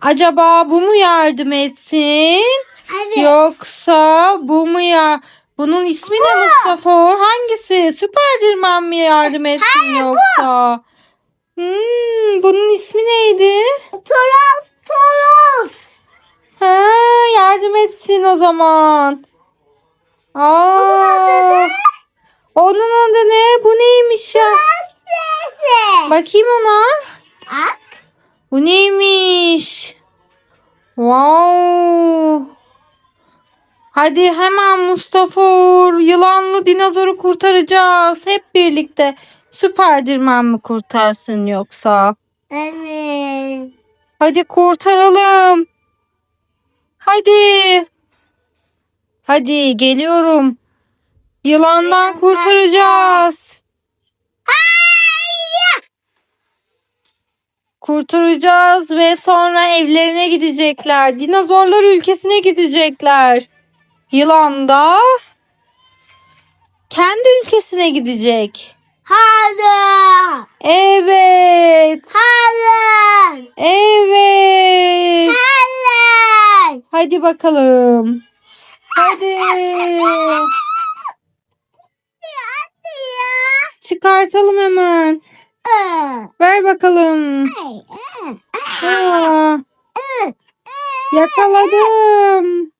Acaba bu mu yardım etsin? Evet. Yoksa bu mu ya? Bunun ismi ne Mustafa? Hangisi? Süperdirman mi yardım etsin yoksa? Hmm, bunun ismi neydi? Taraf taraf. Ha, yardım etsin o zaman. Aa, onun adı ne? Bu neymiş ya? Bakayım ona. Bak. Bu neymiş? Wow. Hadi hemen Mustafa Uğur, yılanlı dinozoru kurtaracağız. Hep birlikte. Süperdirman mı kurtarsın yoksa? Evet. Hadi kurtaralım. Hadi. Hadi geliyorum. Yılandan kurtaracağız. Kurtaracağız ve sonra evlerine gidecekler. Dinozorlar ülkesine gidecekler. Yılan da kendi ülkesine gidecek. Hadi. Evet. Hadi. Evet. Hadi. Hadi bakalım. Hadi. Çıkartalım hemen. Aa. Ver bakalım. Aa, Aa, aa, yakaladım.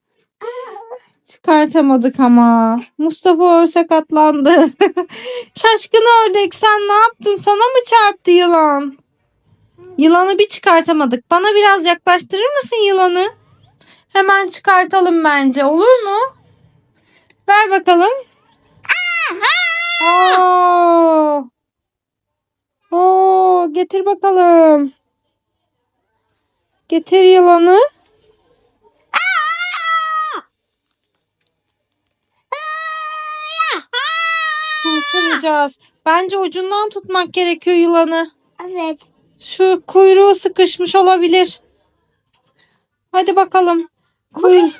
Çıkartamadık ama. Mustafa Or sakatlandı. Şaşkın ördek sen ne yaptın? Sana mı çarptı yılan? Yılanı bir çıkartamadık. Bana biraz yaklaştırır mısın yılanı? Hemen çıkartalım bence. Olur mu? Ver bakalım. Oo. Oo, getir bakalım. Getir yılanı. Kurtaracağız. Bence ucundan tutmak gerekiyor yılanı. Evet. Şu kuyruğu sıkışmış olabilir. Hadi bakalım. Kuy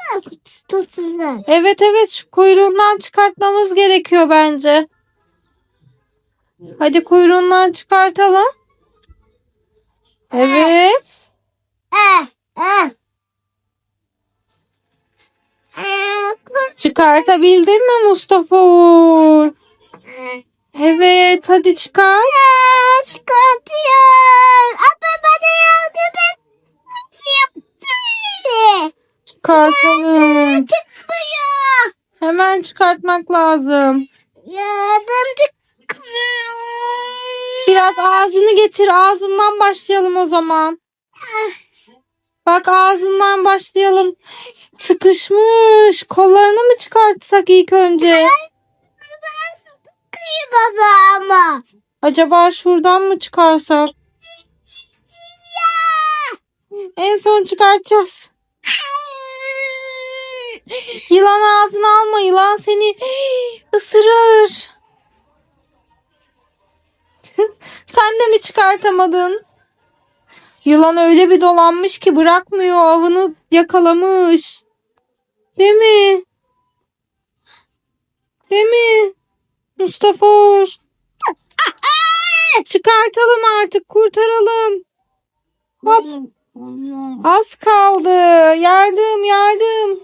Tutsun. evet evet şu kuyruğundan çıkartmamız gerekiyor bence. Hadi kuyruğundan çıkartalım. Evet. Çıkartabildin mi Mustafa Uğur? Evet hadi çıkar. Ah, Çıkartıyor. Ama bana yardım et. Çıkartalım. Çıkmıyor. Hemen çıkartmak lazım. Yardım çıkmıyor. Biraz ağzını getir. Ağzından başlayalım o zaman. Bak ağzından başlayalım. Sıkışmış. Kollarını mı çıkartsak ilk önce? Ama. Acaba şuradan mı çıkarsak? En son çıkartacağız. Yılan ağzına alma. Yılan seni ısırır. De mi çıkartamadın? Yılan öyle bir dolanmış ki bırakmıyor. Avını yakalamış. Değil mi? Değil mi? Mustafa Uğur. Çıkartalım artık. Kurtaralım. Hop. Az kaldı. Yardım yardım.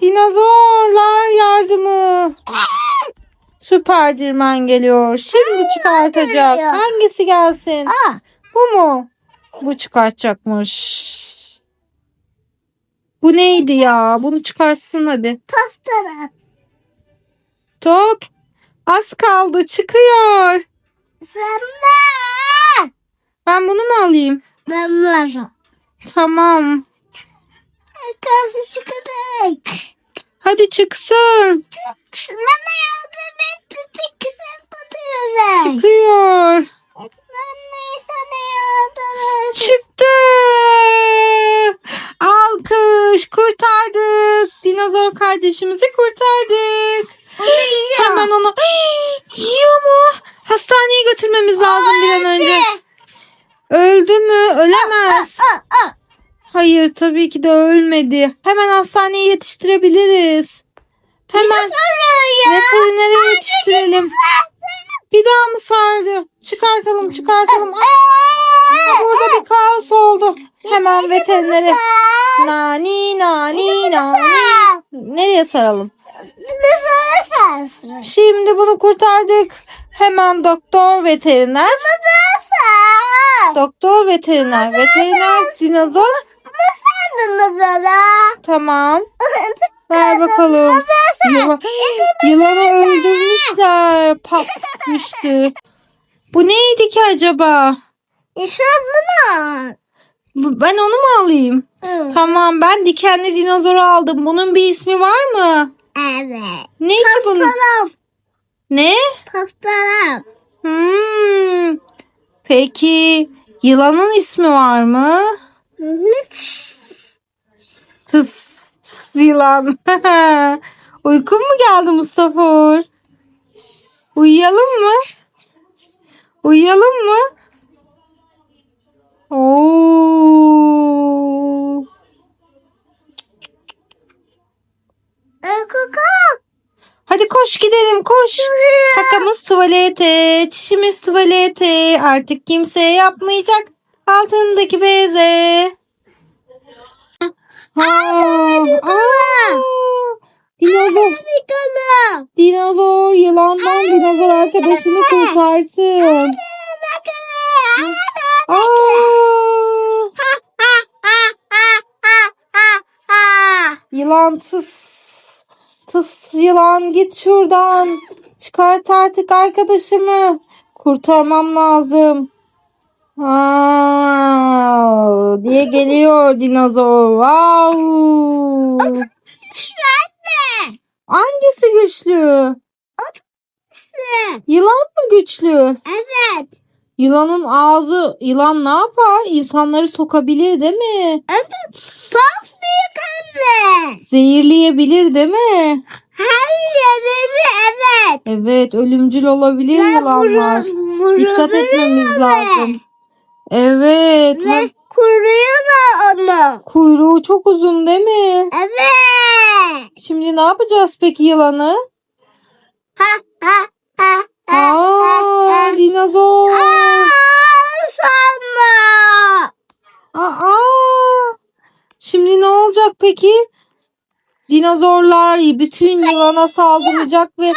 Dinozorlar yardımı. Süperdirmen geliyor. Şimdi çıkartacak. geliyor. Hangisi gelsin? Ah, Bu mu? Bu çıkartacakmış. Bu neydi ya? Bunu çıkarsın hadi. tostara. Top. Az kaldı. Çıkıyor. Sen de. Ben bunu mu alayım? Ben varım. Tamam. Karşı çıkacak. Hadi çıksın. Bana yardım Çıkıyor. Ben sana yardım. Çıktı. Alkış. Kurtardık. Dinozor kardeşimizi kurtardık. Hemen onu yiyor mu? Hastaneye götürmemiz lazım bir an önce. Öldü mü? Ölemez. Hayır tabii ki de ölmedi. Hemen hastaneye yetiştirebiliriz. Hemen veterinere yetiştirelim. Bir daha mı sardı? Çıkartalım çıkartalım. Aa! Burada bir kaos oldu. Hemen veterinere. Nani nani nani. Nereye saralım? Şimdi bunu kurtardık. Hemen doktor veteriner. Doktor veteriner. Veteriner dinozor. Tamam. Ver bakalım. Yılan, yılanı öldürmüşler. Pat düştü. Bu neydi ki acaba? İşte bunlar. Bu- Ben onu mu alayım? Hı. Tamam ben dikenli dinozoru aldım. Bunun bir ismi var mı? Evet. Neydi bunun? Taraf. Ne? Taraf. Hmm. Peki yılanın ismi var mı? Tıs yılan. Uykun mu geldi Mustafa? Uğur? Uyuyalım mı? Uyuyalım mı? Oo. Kaka. Hadi koş gidelim koş. Kakamız tuvalete, çişimiz tuvalete. Artık kimse yapmayacak altındaki beze. Ha, aa, dinozor, Bakalım. dinozor yılandan dinozor arkadaşını kurtarsın. Bakalım. Aa, yılan tıs. Tıs yılan git şuradan. Çıkart artık arkadaşımı. Kurtarmam lazım. Aa, diye geliyor dinozor. Wow. Şu anne. Hangisi güçlü? Yılan mı güçlü? Evet. Yılanın ağzı, yılan ne yapar? İnsanları sokabilir değil mi? Evet. Çok büyük anne. Zehirleyebilir değil mi? Yeri evet. Evet, ölümcül olabilir yılanlar. Dikkat etmemiz lazım. Evet. ha- Ve kuruyor da onu. Kuyruğu çok uzun değil mi? Evet. Şimdi ne yapacağız peki yılanı? Ha ha ha ha. Aa, dinozor. Aa, sana. Aa. Şimdi ne olacak peki? Dinozorlar bütün yılana saldıracak ve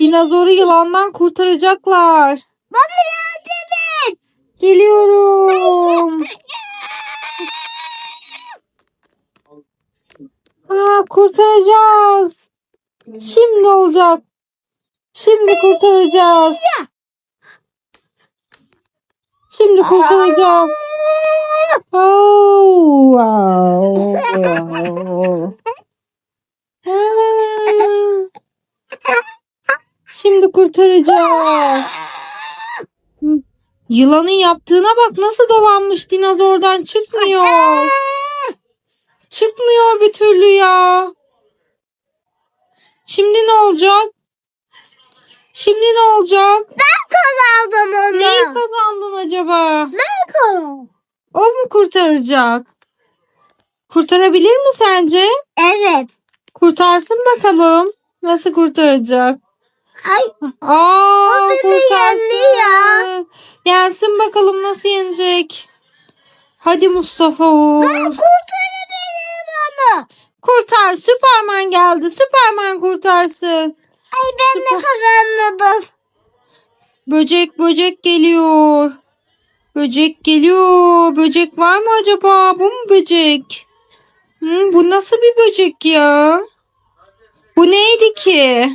dinozoru yılandan kurtaracaklar. Bana yardım et. Geliyorum. Aa, kurtaracağız. Şimdi olacak. Şimdi kurtaracağız. Şimdi kurtaracağız. Şimdi kurtaracağız. Yılanın yaptığına bak nasıl dolanmış dinozordan çıkmıyor. Çıkmıyor bir türlü ya. Şimdi ne olacak? Şimdi ne olacak? Ben kazandım onu. Neyi kazandın acaba? Ben kazandım. O mu kurtaracak? Kurtarabilir mi sence? Evet. Kurtarsın bakalım. Nasıl kurtaracak? Ay. Aa, O beni yendi ya. Yensin bakalım nasıl yenecek. Hadi Mustafa Uğur. Kurtarabilirim onu. Kurtar. Süperman geldi. Süperman kurtarsın. Ay ben de kazanmadım. Böcek böcek geliyor. Böcek geliyor. Böcek var mı acaba? Bu mu böcek? Hı, bu nasıl bir böcek ya? Bu neydi ki?